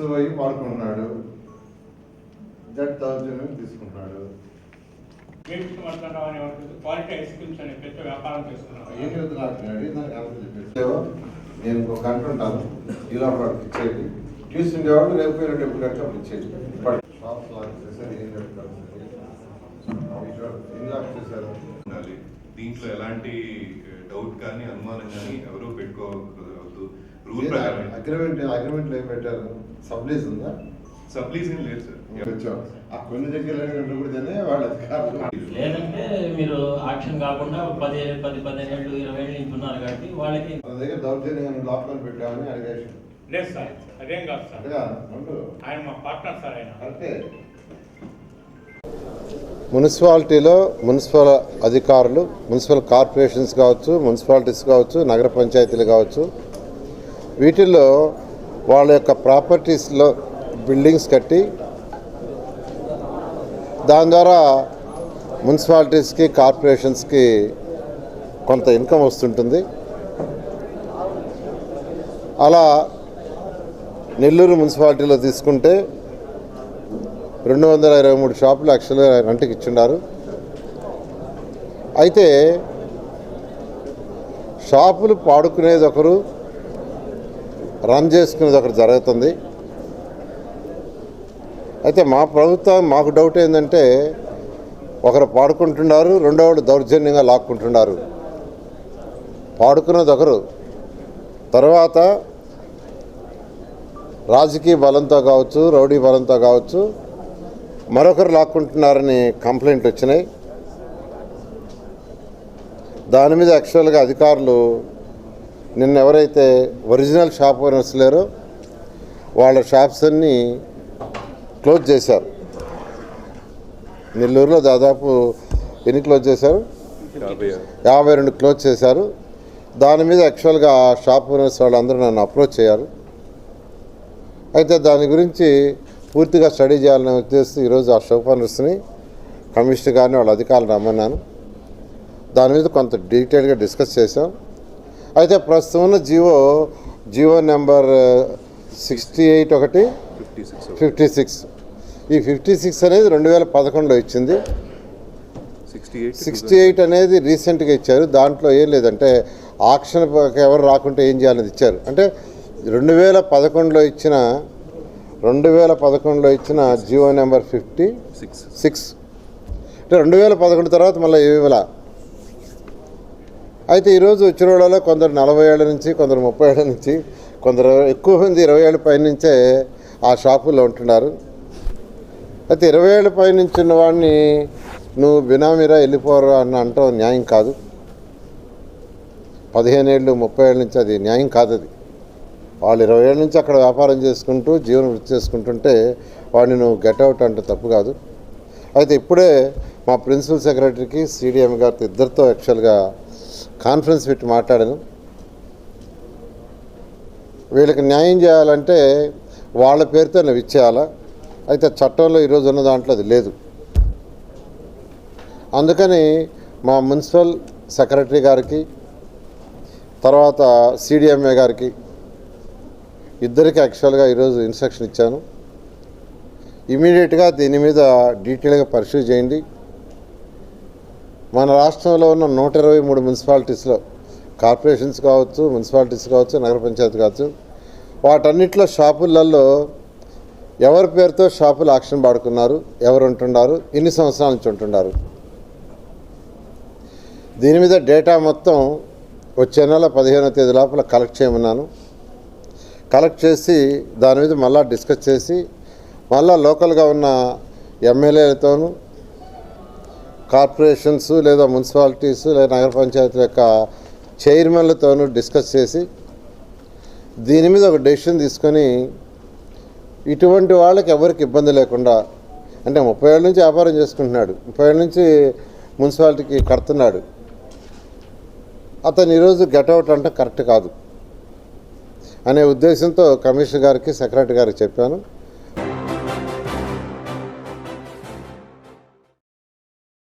XY వాడుకుంటున్నాడు Z దౌర్జన్యం తీసుకుంటున్నాడు. ఏం చెప్తున్నాడు దానికి ఆన్సర్ చెప్పేసి నేను ఒక గంట ఉంటాను ఇలా వాడికి ఇచ్చేది ట్యూషన్ ఉండేవాడు రేపు పోయినట్టు ఎప్పుడు కట్టి అప్పుడు ఇచ్చేది షాప్స్ లాక్ చేశారు ఏం చెప్తారు ఏం లాక్ చేశారు దీంట్లో ఎలాంటి డౌట్ కానీ అనుమానం కానీ ఎవరూ పెట్టుకోవద్దు. రూల్ ప్రకారం. అగ్రిమెంట్ అగ్రిమెంట్లో ఏం పెట్టారు. సబ్లీజ్ ఉందా? సబ్లీజింగ్ లేదు సార్ వచ్చాం? ఆ కొన్ని దగ్గర కూడా వాళ్ళ అధికారులు లేదంటే మీరు ఆక్షన్ కాకుండా పది పది పదిహేను ఇరవై ఏళ్ళు నుంచి ఉన్నారు కాబట్టి వాళ్ళకి మన దగ్గర దౌర్జన్యం లాక్కొని పెట్టామని అడిగేషన్ లేదు సార్ అదేం కాదు సార్ ఆయన మా పార్ట్నర్ సార్ ఆయన. అంతే. మున్సిపాలిటీలో మున్సిపల్ అధికారులు మున్సిపల్ కార్పొరేషన్స్ కావచ్చు మున్సిపాలిటీస్ కావచ్చు నగర పంచాయతీలు కావచ్చు వీటిల్లో వాళ్ళ యొక్క ప్రాపర్టీస్లో బిల్డింగ్స్ కట్టి దాని ద్వారా మున్సిపాలిటీస్కి కార్పొరేషన్స్కి కొంత ఇన్కమ్ వస్తుంటుంది. అలా నెల్లూరు మున్సిపాలిటీలో తీసుకుంటే రెండు వందల ఇరవై మూడు షాపులు యాక్చువల్గా రెంట్కి ఇచ్చిండారు. అయితే షాపులు పాడుకునేది ఒకరు రన్ చేసుకునేది ఒకటి జరుగుతుంది. అయితే మా ప్రభుత్వం మాకు డౌట్ ఏంటంటే ఒకరు పాడుకుంటున్నారు రెండో వాళ్ళు దౌర్జన్యంగా లాక్కుంటున్నారు. పాడుకున్నది ఒకరు. తర్వాత రాజకీయ బలంతో కావచ్చు రౌడీ బలంతో కావచ్చు మరొకరు లాక్కుంటున్నారని కంప్లైంట్ వచ్చినాయి. దాని మీద యాక్చువల్గా అధికారులు నిన్న ఎవరైతే ఒరిజినల్ షాప్ ఓనర్స్ లేరో వాళ్ళ షాప్స్ అన్నీ క్లోజ్ చేశారు. నెల్లూరులో దాదాపు ఎన్ని క్లోజ్ చేశారు? యాభై రెండు క్లోజ్ చేశారు. దాని మీద యాక్చువల్గా ఆ షాప్ ఓనర్స్ వాళ్ళందరూ నన్ను అప్రోచ్ అయ్యారు అయితే దాని గురించి పూర్తిగా స్టడీ చేయాలని ఉద్దేశం ఈరోజు ఆ షాప్ ఓనర్స్ని కమిషనర్ గారిని వాళ్ళ అధికారులు రమ్మన్నాను. దాని మీద కొంత డీటెయిల్గా డిస్కస్ చేశాం. అయితే ప్రస్తుతం ఉన్న Jio Jio number sixty eight ఒకటి ఫిఫ్టీ సిక్స్ ఈ ఫిఫ్టీ సిక్స్ అనేది రెండు వేల పదకొండులో ఇచ్చింది. సిక్స్టీ ఎయిట్ అనేది రీసెంట్గా ఇచ్చారు. దాంట్లో ఏం లేదంటే ఆక్షన్ ఎవరు రాకుంటే ఏం చేయాలని ఇచ్చారు. అంటే రెండు వేల పదకొండులో ఇచ్చిన రెండు వేల పదకొండులో ఇచ్చిన Jio number fifty six. Six. అంటే రెండు వేల పదకొండు తర్వాత మళ్ళీ ఇవ్వాల? అయితే ఈరోజు వచ్చిన వాళ్ళలో కొందరు నలభై ఏళ్ళ నుంచి కొందరు ముప్పై ఏళ్ళ నుంచి కొందరు ఎక్కువ మంది ఇరవై ఏళ్ళ పై నుంచే ఆ షాపుల్లో ఉంటున్నారు. అయితే ఇరవై ఏళ్ళ పై నుంచి ఉన్న వాడిని నువ్వు బినామీరా వెళ్ళిపోరా అని అంటావు న్యాయం కాదు. పదిహేను ఏళ్ళు ముప్పై ఏళ్ళ నుంచి అది న్యాయం కాదు అది. వాళ్ళు ఇరవై ఏళ్ళ నుంచి అక్కడ వ్యాపారం చేసుకుంటూ జీవన వృత్తి చేసుకుంటుంటే వాడిని నువ్వు గెట్ అవుట్ అంటే తప్పు కాదు. అయితే ఇప్పుడే మా ప్రిన్సిపల్ సెక్రటరీకి సిడిఎం గారితో ఇద్దరితో యాక్చువల్గా కాన్ఫరెన్స్ పెట్టి మాట్లాడాను వీళ్ళకి న్యాయం చేయాలంటే వాళ్ళ పేరుతో నువ్వు ఇచ్చేయాలా? అయితే చట్టంలో ఈరోజు ఉన్న దాంట్లో అది లేదు. అందుకని మా మున్సిపల్ సెక్రటరీ గారికి తర్వాత సిడిఎంఏ గారికి ఇద్దరికి యాక్చువల్గా ఈరోజు ఇన్స్ట్రక్షన్ ఇచ్చాను. ఇమీడియట్గా దీని మీద డీటెయిల్గా పరిశీలి చేయండి. మన రాష్ట్రంలో ఉన్న నూట ఇరవై మూడు మున్సిపాలిటీస్లో కార్పొరేషన్స్ కావచ్చు మున్సిపాలిటీస్ కావచ్చు నగర పంచాయతీ కావచ్చు వాటన్నిటిలో షాపులలో ఎవరి పేరుతో షాపులు ఆక్షన్ పాడుకున్నారు ఎవరు ఉంటున్నారు ఎన్ని సంవత్సరాల నుంచి ఉంటున్నారు? దీని మీద డేటా మొత్తం వచ్చే నెల పదిహేనో తేదీ లోపల కలెక్ట్ చేయమన్నాను. కలెక్ట్ చేసి దాని మీద మళ్ళా డిస్కస్ చేసి మళ్ళా లోకల్గా ఉన్న ఎమ్మెల్యేలతోనూ కార్పొరేషన్స్ లేదా మున్సిపాలిటీస్ లేదా నగర పంచాయతీల యొక్క చైర్మన్లతోనూ డిస్కస్ చేసి దీని మీద ఒక డెసిషన్ తీసుకొని ఇటువంటి వాళ్ళకి ఎవరికి ఇబ్బంది లేకుండా అంటే ముప్పై ఏళ్ళ నుంచి వ్యాపారం చేసుకుంటున్నాడు ముప్పై ఏళ్ళ నుంచి మున్సిపాలిటీకి కడుతున్నాడు. అతను ఈరోజు గెటౌట్ అంటే కరెక్ట్ కాదు. అనే ఉద్దేశంతో కమిషనర్ గారికి సెక్రటరీ గారికి చెప్పాను.